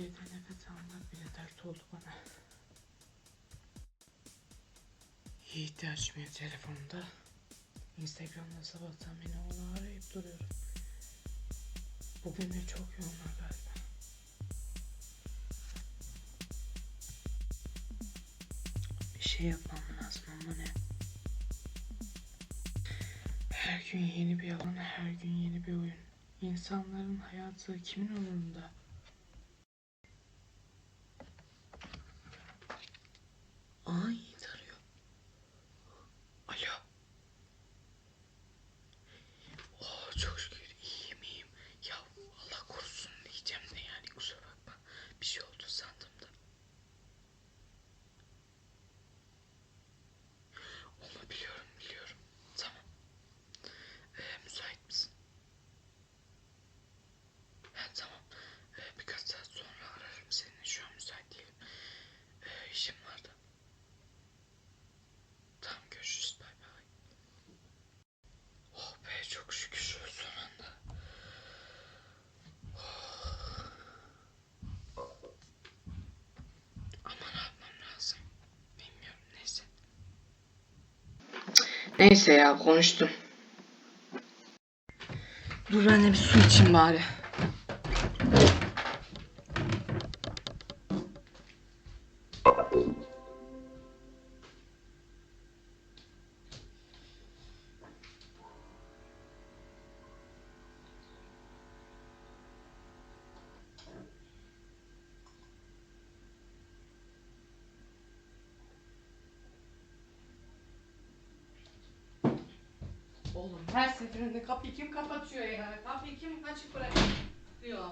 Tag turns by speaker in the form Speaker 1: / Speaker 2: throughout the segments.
Speaker 1: Türkiye'de nefes almak bile dert oldu bana. Yiğit de açmıyor telefonda. Instagram'da sabahtan beni onu arayıp duruyorum. Bugün de çok yoğunlar galiba. Bir şey yapmam lazım ama ne? Her gün yeni bir alan, her gün yeni bir oyun. İnsanların hayatı kimin umurunda? Ai, Neyse ya konuştum. Dur ben de bir su içeyim bari.
Speaker 2: Oğlum her seferinde kapıyı kim kapatıyor ya? Kapıyı kim açık bırakıyor?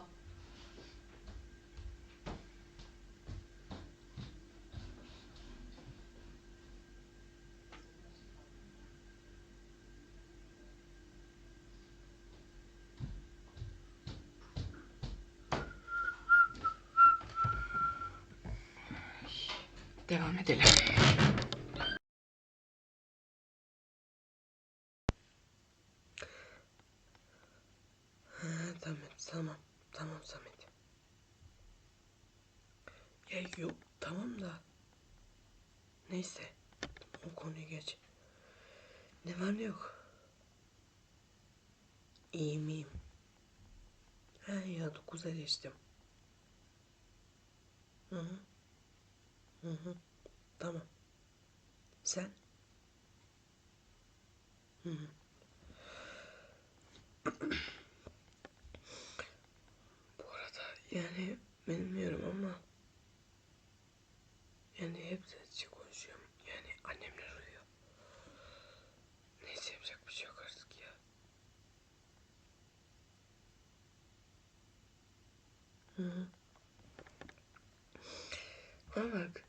Speaker 1: Devam edelim. Ha, tamam, tamam, Samet. Ya yok, tamam da. Neyse, o konuyu geç. Ne var ne yok. İyiyim iyiyim. Ha ya dokuza geçtim. Hı hı. Hı hı. Tamam. Sen? Hı hı. Bu arada yani bilmiyorum ama yani hep sesçi konuşuyorum. Yani annemler uyuyor. Neyse yapacak bir şey yok artık ya. Hı bak.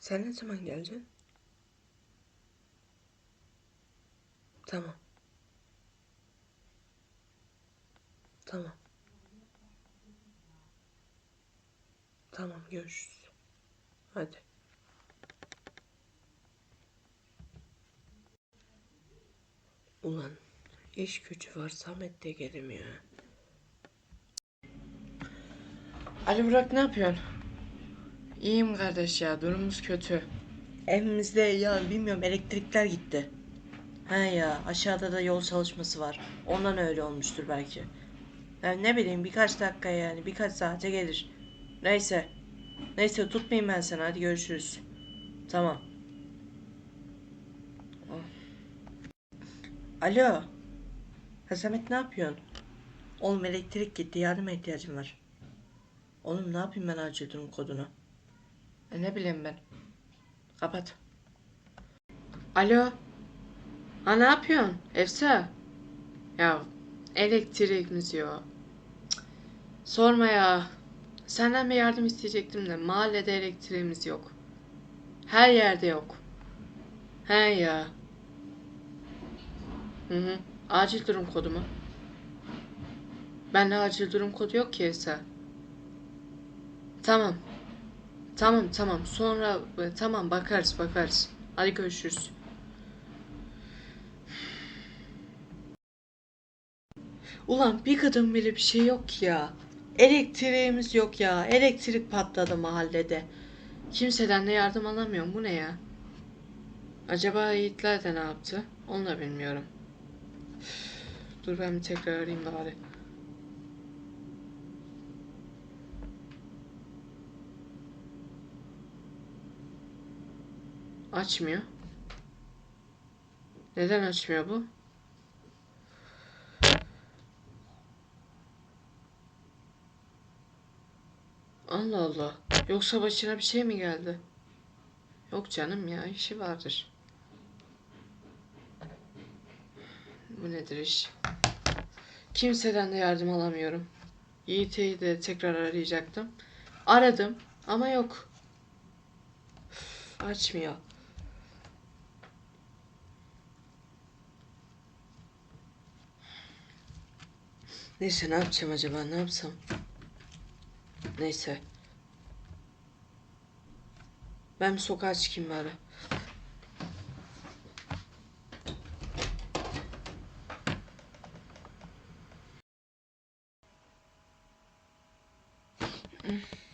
Speaker 1: Sen ne zaman geleceksin? Tamam. Tamam. Tamam görüşürüz. Hadi. Ulan iş gücü var Samet de gelemiyor. Ali Burak ne yapıyorsun? İyiyim kardeş ya durumumuz kötü. Evimizde ya bilmiyorum elektrikler gitti. He ya aşağıda da yol çalışması var. Ondan öyle olmuştur belki. Yani ne bileyim birkaç dakika yani birkaç saate gelir. Neyse. Neyse tutmayayım ben seni hadi görüşürüz. Tamam. Oh. Alo. Ha Samet ne yapıyorsun? Oğlum elektrik gitti yardıma ihtiyacım var. Oğlum ne yapayım ben acil durum kodunu? E ne bileyim ben. Kapat. Alo. Ha ne yapıyorsun? Efsa. Ya elektriğimiz yok. Sorma ya. Senden bir yardım isteyecektim de mahallede elektriğimiz yok. Her yerde yok. He ya. Hı hı. Acil durum kodu mu? Bende acil durum kodu yok ki Efsa. Tamam. Tamam tamam. Sonra e, tamam bakarız bakarız. Hadi görüşürüz. Ulan bir kadın bile bir şey yok ya. Elektriğimiz yok ya. Elektrik patladı mahallede. Kimseden de yardım alamıyorum. Bu ne ya? Acaba Yiğitler de ne yaptı? Onu da bilmiyorum. Dur ben bir tekrar arayayım bari. Açmıyor. Neden açmıyor bu? Allah Allah. Yoksa başına bir şey mi geldi? Yok canım ya işi vardır. Bu nedir iş? Kimseden de yardım alamıyorum. Yiğit'i de tekrar arayacaktım. Aradım ama yok. Üf, açmıyor. Neyse ne yapacağım acaba ne yapsam? Neyse. Ben bir sokağa çıkayım bari. Efendim.